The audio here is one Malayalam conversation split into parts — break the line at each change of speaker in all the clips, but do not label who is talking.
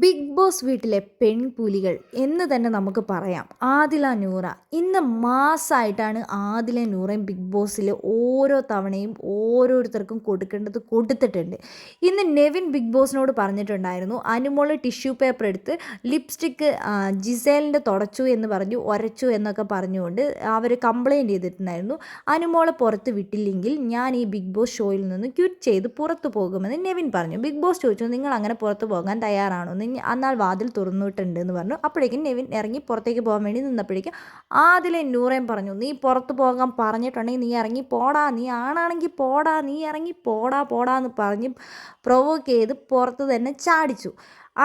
ബിഗ് ബോസ് വീട്ടിലെ പെൺപുലികൾ എന്ന് തന്നെ നമുക്ക് പറയാം. ആദില നൂറ. ഇന്ന് മാസമായിട്ടാണ് ആദില നൂറയും ബിഗ് ബോസിൽ ഓരോ തവണയും ഓരോരുത്തർക്കും കൊടുക്കേണ്ടത് കൊടുത്തിട്ടുണ്ട്. ഇന്ന് നെവിൻ ബിഗ് ബോസിനോട് പറഞ്ഞിട്ടുണ്ടായിരുന്നു അനുമോൾ ടിഷ്യൂ പേപ്പർ എടുത്ത് ലിപ്സ്റ്റിക്ക് ജിസേലിന്റെ തുടച്ചു എന്ന് പറഞ്ഞു ഒരച്ചു എന്നൊക്കെ പറഞ്ഞുകൊണ്ട് അവർ കംപ്ലയിന്റ് ചെയ്തിട്ടുണ്ടായിരുന്നു. അനുമോളെ പുറത്ത് വിട്ടില്ലെങ്കിൽ ഞാൻ ഈ ബിഗ് ബോസ് ഷോയിൽ നിന്ന് ക്വിറ്റ് ചെയ്ത് പുറത്തു പോകുമെന്ന് നെവിൻ പറഞ്ഞു. ബിഗ് ബോസ് ചോദിച്ചു നിങ്ങൾ അങ്ങനെ പുറത്തു പോകാൻ തയ്യാറാണോ? എന്ന് അന്നാൾ വാതിൽ തുറന്നിട്ടുണ്ട് എന്ന് പറഞ്ഞു. അപ്പോഴേക്കും നെവിൻ ഇറങ്ങി പുറത്തേക്ക് പോകാൻ വേണ്ടി നിന്നപ്പോഴേക്കും ആദിലെ നൂറേം പറഞ്ഞു നീ പുറത്ത് പോകാൻ പറഞ്ഞിട്ടുണ്ടെങ്കിൽ നീ ഇറങ്ങി പോടാ നീ ആണാണെങ്കിൽ പോടാ നീ ഇറങ്ങി പോടാ പോടാ എന്ന് പറഞ്ഞ് പ്രൊവോക്ക് ചെയ്ത് പുറത്ത് തന്നെ ചാടിച്ചു.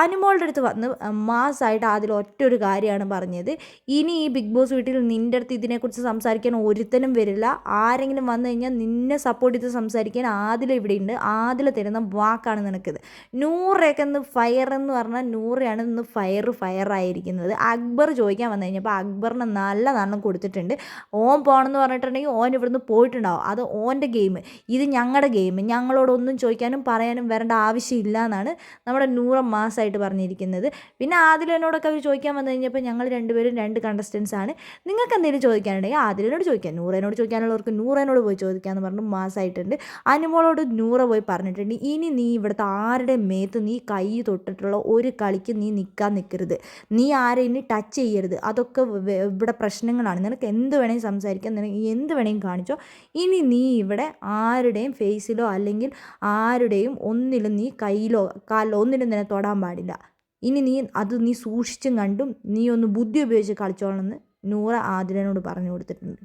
അനുമോളുടെ അടുത്ത് വന്ന് മാസമായിട്ട് അതിൽ ഒറ്റ ഒരു കാര്യമാണ് പറഞ്ഞത്. ഇനി ഈ ബിഗ് ബോസ് വീട്ടിൽ നിന്റെ അടുത്ത് ഇതിനെക്കുറിച്ച് സംസാരിക്കാൻ ഒരുത്തനും വരില്ല. ആരെങ്കിലും വന്നു കഴിഞ്ഞാൽ നിന്നെ സപ്പോർട്ട് ചെയ്ത് സംസാരിക്കാൻ ആദില ഇവിടെ ഉണ്ട് ആദില തരുന്ന വാക്കാണ് നിനക്കിത്. നൂറൊക്കെ ഇന്ന് ഫയർ എന്ന് പറഞ്ഞാൽ നൂറയാണ് ഇന്ന് ഫയർ ഫയർ ആയിരിക്കുന്നത്. അക്ബർ ചോദിക്കാൻ വന്നു കഴിഞ്ഞപ്പോൾ അക്ബറിന് നല്ല നാണം കൊടുത്തിട്ടുണ്ട്. ഓൻ പോകണമെന്ന് പറഞ്ഞിട്ടുണ്ടെങ്കിൽ ഓൻ ഇവിടുന്ന് പോയിട്ടുണ്ടാവും. അത് ഓന്റെ ഗെയിം ഇത് ഞങ്ങളുടെ ഗെയിം ഞങ്ങളോടൊന്നും ചോദിക്കാനും പറയാനും വരേണ്ട ആവശ്യമില്ല എന്നാണ് നമ്മുടെ നൂറ മാസം ആയിട്ട് പറഞ്ഞിരിക്കുന്നത്. പിന്നെ ആദിലനോടൊക്കെ അവർ ചോദിക്കാൻ വന്നു കഴിഞ്ഞപ്പോൾ ഞങ്ങൾ രണ്ടുപേരും രണ്ട് കണ്ടസ്റ്റൻസ് ആണ്. നിങ്ങൾക്ക് എന്തെങ്കിലും ചോദിക്കാനുണ്ടെങ്കിൽ ആദിലനോട് ചോദിക്കാം. നൂറേനോട് ചോദിക്കാനുള്ളവർക്ക് നൂറേനോട് പോയി ചോദിക്കാമെന്ന് പറഞ്ഞു മാസമായിട്ടുണ്ട് അനുമോളോട് നൂറ പോയി പറഞ്ഞിട്ടുണ്ട്. ഇനി നീ ഇവിടുത്തെ ആരുടെ മേത്ത് നീ കൈ തൊട്ടിട്ടുള്ള ഒരു കളിക്ക് നീ നിൽക്കാൻ നിൽക്കരുത് നീ ആരെ ഇനി ടച്ച് ചെയ്യരുത്. അതൊക്കെ ഇവിടെ പ്രശ്നങ്ങളാണ്. നിനക്ക് എന്ത് വേണമെങ്കിൽ സംസാരിക്കാം. നിനക്ക് എന്ത് വേണമെങ്കിൽ കാണിച്ചോ. ഇനി നീ ഇവിടെ ആരുടെയും ഫേസിലോ അല്ലെങ്കിൽ ആരുടെയും ഒന്നിലും നീ കയ്യിലോ കാലിലോ ഒന്നിലും നിന്നെ തൊടാൻ പാടില്ല. ഇനി നീ അത് നീ സൂക്ഷിച്ചും കണ്ടും നീ ഒന്ന് ബുദ്ധി ഉപയോഗിച്ച് കളിച്ചോളണമെന്ന് നൂറ ആതിരനോട് പറഞ്ഞു കൊടുത്തിട്ടുണ്ട്.